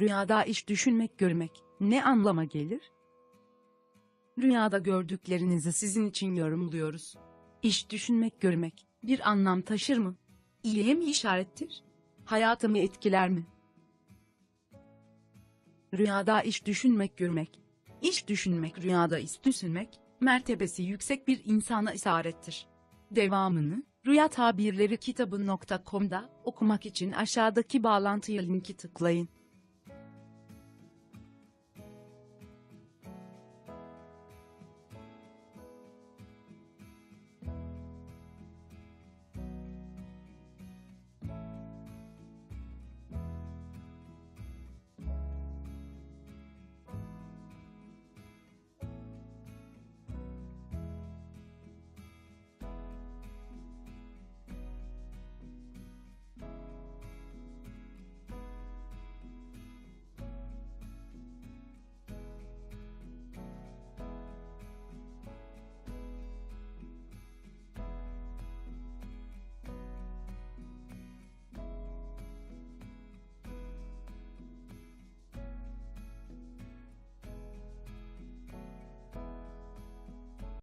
Rüyada iş düşünmek görmek ne anlama gelir? Rüyada gördüklerinizi sizin için yorumluyoruz. İş düşünmek görmek bir anlam taşır mı? İyiye mi işarettir? Hayatımı etkiler mi? Rüyada iş düşünmek görmek. İş düşünmek rüyada iş düşünmek, mertebesi yüksek bir insana isarettir. Devamını, Rüya Tabirleri kitabı.com'da okumak için aşağıdaki bağlantıya linki tıklayın.